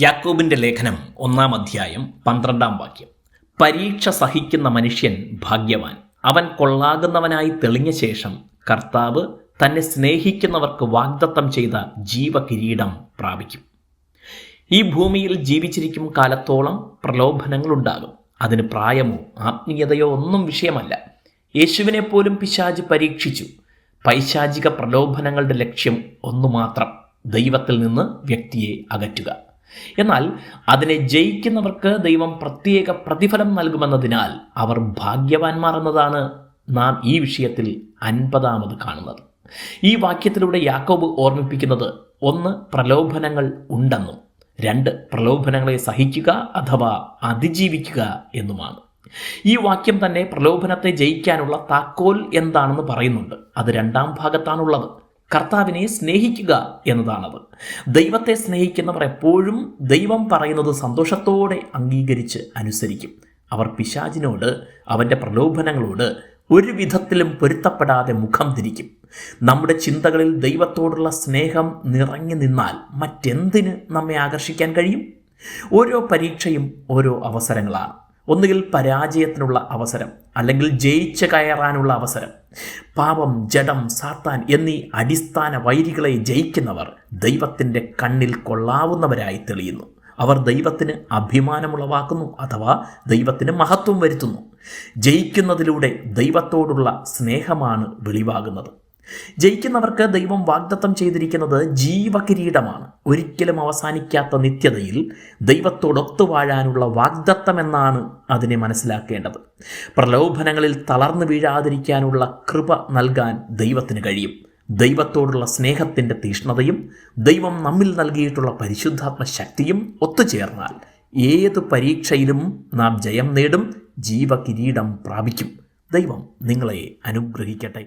യാക്കോബിന്റെ ലേഖനം ഒന്നാം അധ്യായം പന്ത്രണ്ടാം വാക്യം. പരീക്ഷ സഹിക്കുന്ന മനുഷ്യൻ ഭാഗ്യവാൻ. അവൻ കൊള്ളാകുന്നവനായി തെളിഞ്ഞ ശേഷം കർത്താവ് തന്നെ സ്നേഹിക്കുന്നവർക്ക് വാഗ്ദത്തം ചെയ്ത ജീവകിരീടം പ്രാപിക്കും. ഈ ഭൂമിയിൽ ജീവിച്ചിരിക്കും കാലത്തോളം പ്രലോഭനങ്ങളുണ്ടാകും അതിന് പ്രായമോ ആത്മീയതയോ ഒന്നും വിഷയമല്ല. യേശുവിനെ പോലും പിശാജ് പരീക്ഷിച്ചു. പൈശാചിക പ്രലോഭനങ്ങളുടെ ലക്ഷ്യം ഒന്നു മാത്രം ദൈവത്തിൽ നിന്ന് വ്യക്തിയെ അകറ്റുക. എന്നാൽ അതിനെ ജയിക്കുന്നവർക്ക് ദൈവം പ്രത്യേക പ്രതിഫലം നൽകുമെന്നതിനാൽ അവർ ഭാഗ്യവാന്മാർ എന്നതാണ് നാം ഈ വിഷയത്തിൽ അൻപതാമത് കാണുന്നത്. ഈ വാക്യത്തിലൂടെ യാക്കോബ് ഓർമ്മിപ്പിക്കുന്നത് ഒന്ന് പ്രലോഭനങ്ങൾ ഉണ്ടെന്നും രണ്ട് പ്രലോഭനങ്ങളെ സഹിക്കുക അഥവാ അതിജീവിക്കുക എന്നുമാണ്. ഈ വാക്യം തന്നെ പ്രലോഭനത്തെ ജയിക്കാനുള്ള താക്കോൽ എന്താണെന്ന് പറയുന്നുണ്ട്. അത് രണ്ടാം ഭാഗത്താണുള്ളത്. കർത്താവിനെ സ്നേഹിക്കുക എന്നതാണത്. ദൈവത്തെ സ്നേഹിക്കുന്നവർ എപ്പോഴും ദൈവം പറയുന്നത് സന്തോഷത്തോടെ അംഗീകരിച്ച് അനുസരിക്കും. അവർ പിശാചിനോട് അവന്റെ പ്രലോഭനങ്ങളോട് ഒരു വിധത്തിലും പൊരുത്തപ്പെടാതെ മുഖം തിരിക്കും. നമ്മുടെ ചിന്തകളിൽ ദൈവത്തോടുള്ള സ്നേഹം നിറഞ്ഞു നിന്നാൽ മറ്റെന്തിന് നമ്മെ ആകർഷിക്കാൻ കഴിയും? ഓരോ പരീക്ഷയും ഓരോ അവസരങ്ങളാണ്. ഒന്നുകിൽ പരാജയത്തിനുള്ള അവസരം അല്ലെങ്കിൽ ജയിച്ച് കയറാനുള്ള അവസരം. പാപം ജഡം സാത്താൻ എന്നീ അടിസ്ഥാന വൈരികളെ ജയിക്കുന്നവർ ദൈവത്തിന്റെ കണ്ണിൽ കൊള്ളാവുന്നവരായി തെളിയുന്നു. അവർ ദൈവത്തിന് അഭിമാനമുളവാക്കുന്നു അഥവാ ദൈവത്തിന് മഹത്വം വരുത്തുന്നു. ജയിക്കുന്നതിലൂടെ ദൈവത്തോടുള്ള സ്നേഹമാണ് വെളിവാകുന്നത്. ജയിക്കുന്നവർക്ക് ദൈവം വാഗ്ദത്തം ചെയ്തിരിക്കുന്നത് ജീവകിരീടമാണ്. ഒരിക്കലും അവസാനിക്കാത്ത നിത്യതയിൽ ദൈവത്തോടൊത്തു വാഴാനുള്ള വാഗ്ദത്തം എന്നാണ് അതിനെ മനസ്സിലാക്കേണ്ടത്. പ്രലോഭനങ്ങളിൽ തളർന്നു വീഴാതിരിക്കാനുള്ള കൃപ നൽകാൻ ദൈവത്തിന് കഴിയും. ദൈവത്തോടുള്ള സ്നേഹത്തിന്റെ തീഷ്ണതയും ദൈവം നമ്മിൽ നൽകിയിട്ടുള്ള പരിശുദ്ധാത്മ ശക്തിയും ഒത്തുചേർന്നാൽ ഏത് പരീക്ഷയിലും നാം ജയം നേടും ജീവകിരീടം പ്രാപിക്കും. ദൈവം നിങ്ങളെ അനുഗ്രഹിക്കട്ടെ.